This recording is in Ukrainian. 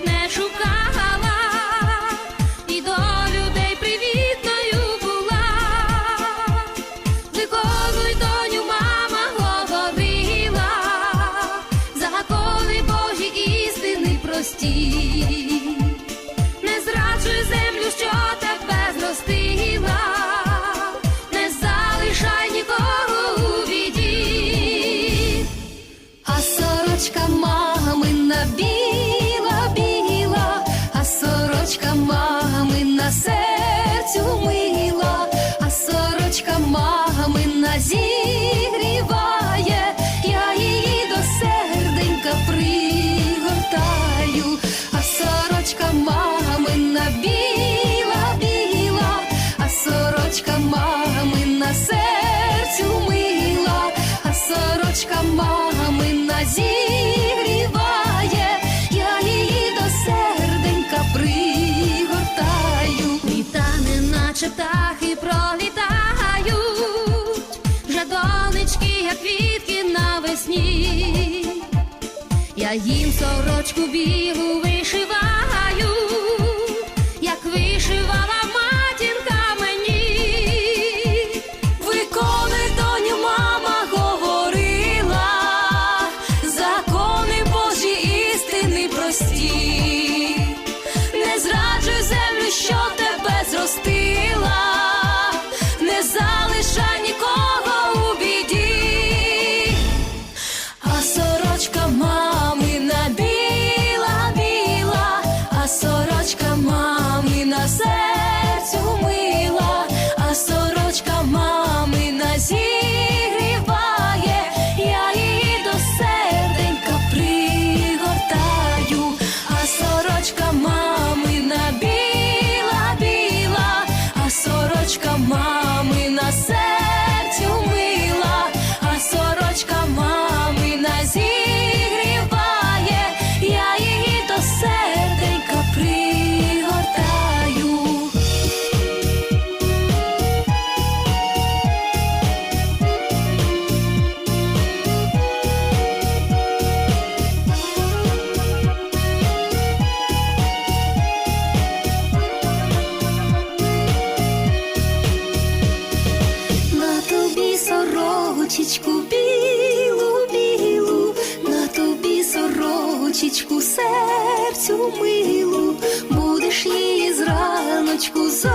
не шукай. сорочка магами на серцю мила, а сорочка магами на зі. наче птахи пролітають, вже донечки, як квітки навесні, я їм сорочку білу вишиваю. серцю милу, будеш її зраночку зо.